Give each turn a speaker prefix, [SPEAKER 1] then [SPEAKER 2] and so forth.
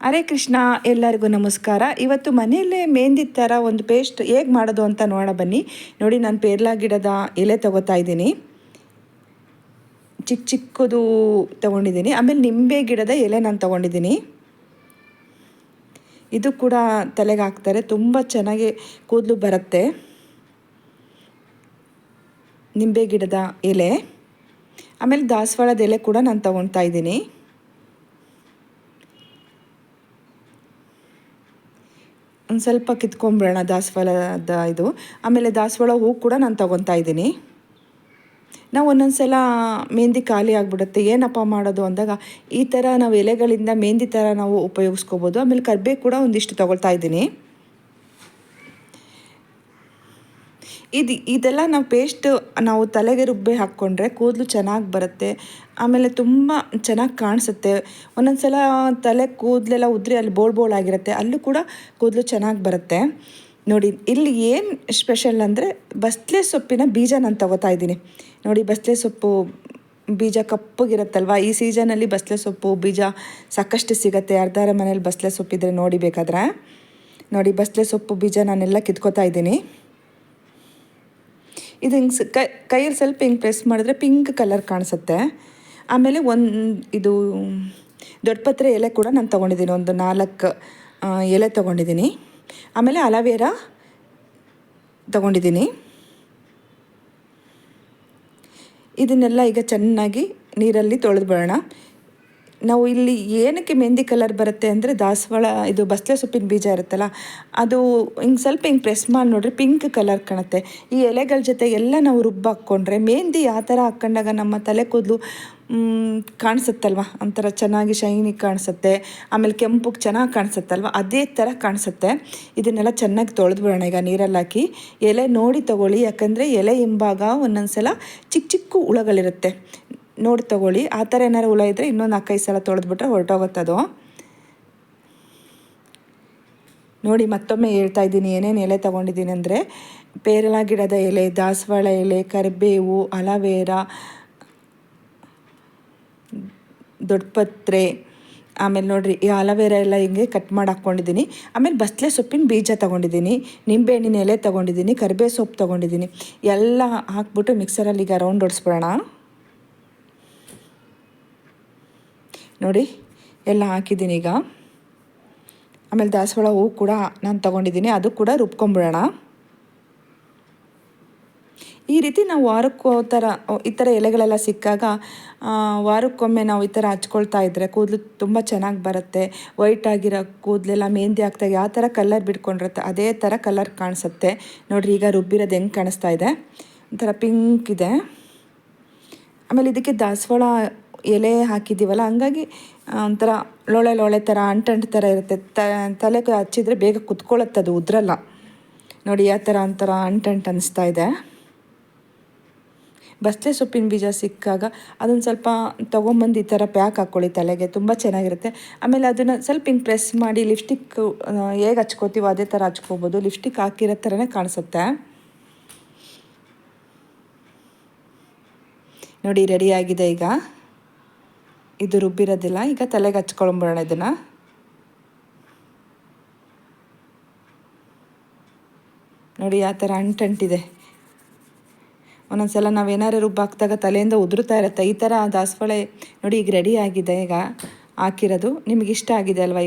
[SPEAKER 1] ಹರೇ ಕೃಷ್ಣ, ಎಲ್ಲರಿಗೂ ನಮಸ್ಕಾರ. ಇವತ್ತು ಮನೆಯಲ್ಲೇ ಮೆಹಂದಿ ಥರ ಒಂದು ಪೇಸ್ಟ್ ಹೇಗೆ ಮಾಡೋದು ಅಂತ ನೋಡ ಬನ್ನಿ. ನೋಡಿ, ನಾನು ಪೇರ್ಲಾ ಗಿಡದ ಎಲೆ ತಗೋತಾ ಇದ್ದೀನಿ. ಚಿಕ್ಕ ಚಿಕ್ಕದು ತಗೊಂಡಿದ್ದೀನಿ. ಆಮೇಲೆ ನಿಂಬೆ ಗಿಡದ ಎಲೆ ನಾನು ತಗೊಂಡಿದ್ದೀನಿ. ಇದು ಕೂಡ ತಲೆಗೆ ಹಾಕ್ತಾರೆ. ತುಂಬ ಚೆನ್ನಾಗಿ ಕೂದಲು ಬರುತ್ತೆ. ನಿಂಬೆ ಗಿಡದ ಎಲೆ. ಆಮೇಲೆ ದಾಸವಾಳದ ಎಲೆ ಕೂಡ ನಾನು ತಗೊಳ್ತಾ ಇದ್ದೀನಿ. ಒಂದು ಸ್ವಲ್ಪ ಕಿತ್ಕೊಂಬಿಡೋಣ ದಾಸವಾಳದ ಇದು. ಆಮೇಲೆ ದಾಸವಾಳ ಹೂ ಕೂಡ ನಾನು ತೊಗೊತಾ ಇದ್ದೀನಿ. ನಾವು ಒಂದೊಂದು ಸಲ ಮೆಹಂದಿ ಖಾಲಿ ಆಗಿಬಿಡುತ್ತೆ, ಏನಪ್ಪ ಮಾಡೋದು ಅಂದಾಗ ಈ ಥರ ನಾವು ಎಲೆಗಳಿಂದ ಮೆಹಂದಿ ಥರ ನಾವು ಉಪಯೋಗಿಸ್ಕೋಬೋದು. ಆಮೇಲೆ ಕರ್ಬೇವು ಕೂಡ ಒಂದಿಷ್ಟು ತೊಗೊಳ್ತಾ ಇದ್ದೀನಿ. ಇದು, ಇದೆಲ್ಲ ನಾವು ಪೇಸ್ಟ್ ನಾವು ತಲೆಗೆ ರುಬ್ಬಿ ಹಾಕ್ಕೊಂಡ್ರೆ ಕೂದಲು ಚೆನ್ನಾಗಿ ಬರುತ್ತೆ. ಆಮೇಲೆ ತುಂಬ ಚೆನ್ನಾಗಿ ಕಾಣಿಸುತ್ತೆ. ಒಂದೊಂದು ಸಲ ತಲೆ ಕೂದಲೆಲ್ಲ ಉದ್ರಿ ಅಲ್ಲಿ ಬೋಳ್ ಬೋಳ್ ಆಗಿರುತ್ತೆ, ಅಲ್ಲೂ ಕೂಡ ಕೂದಲು ಚೆನ್ನಾಗಿ ಬರುತ್ತೆ. ನೋಡಿ, ಇಲ್ಲಿ ಏನು ಸ್ಪೆಷಲ್ ಅಂದರೆ ಬಸ್ಲೆ ಸೊಪ್ಪಿನ ಬೀಜ ನಾನು ತಗೋತಾ ಇದ್ದೀನಿ. ನೋಡಿ, ಬಸ್ಲೆ ಸೊಪ್ಪು ಬೀಜ ಕಪ್ಪಗಿರುತ್ತಲ್ವ? ಈ ಸೀಸನಲ್ಲಿ ಬಸ್ಲೆ ಸೊಪ್ಪು ಬೀಜ ಸಾಕಷ್ಟು ಸಿಗುತ್ತೆ. ಅರ್ಧಾರ ಮನೇಲಿ ಬಸ್ಲೆ ಸೊಪ್ಪಿದ್ರೆ ನೋಡಿ ಬೇಕಾದ್ರೆ. ನೋಡಿ, ಬಸ್ಲೆ ಸೊಪ್ಪು ಬೀಜ ನಾನೆಲ್ಲ ಕಿತ್ಕೋತಾ ಇದ್ದೀನಿ. ಇದು ಹಿಂಗೆ ಕೈ ಕೈಯಲ್ಲಿ ಸ್ವಲ್ಪ ಹಿಂಗೆ ಪ್ರೆಸ್ ಮಾಡಿದ್ರೆ ಪಿಂಕ್ ಕಲರ್ ಕಾಣಿಸುತ್ತೆ. ಆಮೇಲೆ ಒಂದು ಇದು ದೊಡ್ಡಪತ್ರೆ ಎಲೆ ಕೂಡ ನಾನು ತೊಗೊಂಡಿದ್ದೀನಿ. ಒಂದು ನಾಲ್ಕು ಎಲೆ ತೊಗೊಂಡಿದ್ದೀನಿ. ಆಮೇಲೆ ಅಲವೇರ ತೊಗೊಂಡಿದ್ದೀನಿ. ಇದನ್ನೆಲ್ಲ ಈಗ ಚೆನ್ನಾಗಿ ನೀರಲ್ಲಿ ತೊಳೆದು ಬಿಡೋಣ. ನಾವು ಇಲ್ಲಿ ಏನಕ್ಕೆ ಮೆಹಂದಿ ಕಲರ್ ಬರುತ್ತೆ ಅಂದರೆ ದಾಸವಾಳ, ಇದು ಬಸ್ಲೆ ಸೊಪ್ಪಿನ ಬೀಜ ಇರುತ್ತಲ್ಲ, ಅದು ಹಿಂಗೆ ಸ್ವಲ್ಪ ಹಿಂಗೆ ಪ್ರೆಸ್ ಮಾಡಿ ನೋಡ್ರಿ ಪಿಂಕ್ ಕಲರ್ ಕಾಣುತ್ತೆ. ಈ ಎಲೆಗಳ ಜೊತೆ ಎಲ್ಲ ನಾವು ರುಬ್ಬು ಹಾಕ್ಕೊಂಡ್ರೆ ಮೆಹಂದಿ ಆ ಥರ ಹಾಕ್ಕೊಂಡಾಗ ನಮ್ಮ ತಲೆ ಕೂದಲು ಕಾಣಿಸುತ್ತಲ್ವ? ಒಂಥರ ಚೆನ್ನಾಗಿ ಶೈನಿ ಕಾಣಿಸುತ್ತೆ. ಆಮೇಲೆ ಕೆಂಪುಗೆ ಚೆನ್ನಾಗಿ ಕಾಣಿಸುತ್ತಲ್ವ? ಅದೇ ಥರ ಕಾಣಿಸುತ್ತೆ. ಇದನ್ನೆಲ್ಲ ಚೆನ್ನಾಗಿ ತೊಳೆದು ಬಿಡೋಣ. ಈಗ ನೀರಲ್ಲಿ ಹಾಕಿ ಎಲೆ ನೋಡಿ ತೊಗೊಳ್ಳಿ. ಯಾಕಂದರೆ ಎಲೆ ಹಿಂಭಾಗ ಒಂದೊಂದು ಸಲ ಚಿಕ್ಕ ಚಿಕ್ಕ ಹುಳಗಳಿರುತ್ತೆ. ನೋಡಿ ತಗೊಳ್ಳಿ. ಆ ಥರ ಏನಾರು ಹುಳ ಇದ್ದರೆ ಇನ್ನೊಂದು ನಾಲ್ಕೈದು ಸಲ ತೊಳೆದ್ಬಿಟ್ರೆ ಹೊರಟೋಗುತ್ತದು. ನೋಡಿ, ಮತ್ತೊಮ್ಮೆ ಹೇಳ್ತಾ ಇದ್ದೀನಿ, ಏನೇನು ಎಲೆ ತೊಗೊಂಡಿದ್ದೀನಿ ಅಂದರೆ, ಪೇರಲ ಗಿಡದ ಎಲೆ, ದಾಸವಾಳ ಎಲೆ, ಕರಿಬೇವು, ಅಲವೇರ, ದೊಡ್ಡಪತ್ರೆ, ಆಮೇಲೆ ನೋಡಿರಿ, ಈ ಅಲವೇರ ಎಲ್ಲ ಹಿಂಗೆ ಕಟ್ ಮಾಡಿ ಹಾಕ್ಕೊಂಡಿದ್ದೀನಿ. ಆಮೇಲೆ ಬಸ್ಲೆ ಸೊಪ್ಪಿನ ಬೀಜ ತೊಗೊಂಡಿದ್ದೀನಿ, ನಿಂಬೆಹಣ್ಣಿನ ಎಲೆ ತೊಗೊಂಡಿದ್ದೀನಿ, ಕರಿಬೇವು ಸೊಪ್ಪು ತೊಗೊಂಡಿದ್ದೀನಿ. ಎಲ್ಲ ಹಾಕ್ಬಿಟ್ಟು ಮಿಕ್ಸರಲ್ಲಿ ಈಗ ರೌಂಡ್ ಹೊಡ್ಸ್ಬಿಡೋಣ ನೋಡಿ, ಎಲ್ಲ ಹಾಕಿದ್ದೀನಿ ಈಗ. ಆಮೇಲೆ ದಾಸವಾಳ ಹೂವು ಕೂಡ ನಾನು ತೊಗೊಂಡಿದ್ದೀನಿ, ಅದು ಕೂಡ ರುಬ್ಕೊಂಬಿಡೋಣ. ಈ ರೀತಿ ನಾವು ವಾರಕ್ಕೋ ಥರ ಈ ಥರ ಎಲೆಗಳೆಲ್ಲ ಸಿಕ್ಕಾಗ ವಾರಕ್ಕೊಮ್ಮೆ ನಾವು ಈ ಥರ ಹಚ್ಕೊಳ್ತಾ ಇದ್ದರೆ ಕೂದಲು ತುಂಬ ಚೆನ್ನಾಗಿ ಬರುತ್ತೆ. ವೈಟ್ ಆಗಿರೋ ಕೂದಲೆಲ್ಲ ಮೆಹಂದಿ ಹಾಕ್ದಾಗ ಯಾವ ಥರ ಕಲರ್ ಬಿಟ್ಕೊಂಡಿರುತ್ತೆ, ಅದೇ ಥರ ಕಲರ್ ಕಾಣಿಸುತ್ತೆ. ನೋಡಿರಿ, ಈಗ ರುಬ್ಬಿರೋದು ಹೆಂಗೆ ಕಾಣಿಸ್ತಾ ಇದೆ. ಒಂಥರ ಪಿಂಕ್ ಇದೆ. ಆಮೇಲೆ ಇದಕ್ಕೆ ದಾಸವಾಳ ಎಲೆ ಹಾಕಿದ್ದೀವಲ್ಲ, ಹಂಗಾಗಿ ಒಂಥರ ಲೋಳೆ ಲೋಳೆ ಥರ, ಅಂಟಂಟು ಥರ ಇರುತ್ತೆ. ತಲೆ ಹಚ್ಚಿದ್ರೆ ಬೇಗ ಕುತ್ಕೊಳ್ಳುತ್ತೆ ಅದು ಉದ್ರಲ್ಲ. ನೋಡಿ, ಯಾವ ಥರ ಒಂಥರ ಅಂಟಂಟು ಅನಿಸ್ತಾ ಇದೆ. ಬಸ್ಲೆ ಸೊಪ್ಪಿನ ಬೀಜ ಸಿಕ್ಕಾಗ ಅದನ್ನು ಸ್ವಲ್ಪ ತೊಗೊಂಬಂದು ಈ ಥರ ಪ್ಯಾಕ್ ಹಾಕ್ಕೊಳ್ಳಿ ತಲೆಗೆ, ತುಂಬ ಚೆನ್ನಾಗಿರುತ್ತೆ. ಆಮೇಲೆ ಅದನ್ನು ಸ್ವಲ್ಪ ಹಿಂಗೆ ಪ್ರೆಸ್ ಮಾಡಿ, ಲಿಪ್ಸ್ಟಿಕ್ ಹೇಗೆ ಹಚ್ಕೋತೀವೋ ಅದೇ ಥರ ಹಚ್ಕೋಬೋದು. ಲಿಪ್ಸ್ಟಿಕ್ ಹಾಕಿರೋ ಥರನೇ ಕಾಣಿಸುತ್ತೆ. ನೋಡಿ ರೆಡಿಯಾಗಿದೆ ಈಗ. ಇದು ರುಬ್ಬಿರೋದಿಲ್ಲ. ಈಗ ತಲೆಗೆ ಹಚ್ಕೊಳ್ಬಿಡೋಣ ಇದನ್ನು. ನೋಡಿ, ಆ ಥರ ಅಂಟಂಟಿದೆ. ಒಂದೊಂದ್ಸಲ ನಾವು ಏನಾರು ರುಬ್ಬ ಹಾಕಿದಾಗ ತಲೆಯಿಂದ ಉದುರುತ್ತಾ ಇರುತ್ತೆ. ಈ ಥರ ದಾಸವಾಳೆ ನೋಡಿ ಈಗ ರೆಡಿ ಆಗಿದೆ. ಈಗ ಹಾಕಿರೋದು. ನಿಮಗೆ ಇಷ್ಟ ಆಗಿದೆ ಅಲ್ವಾ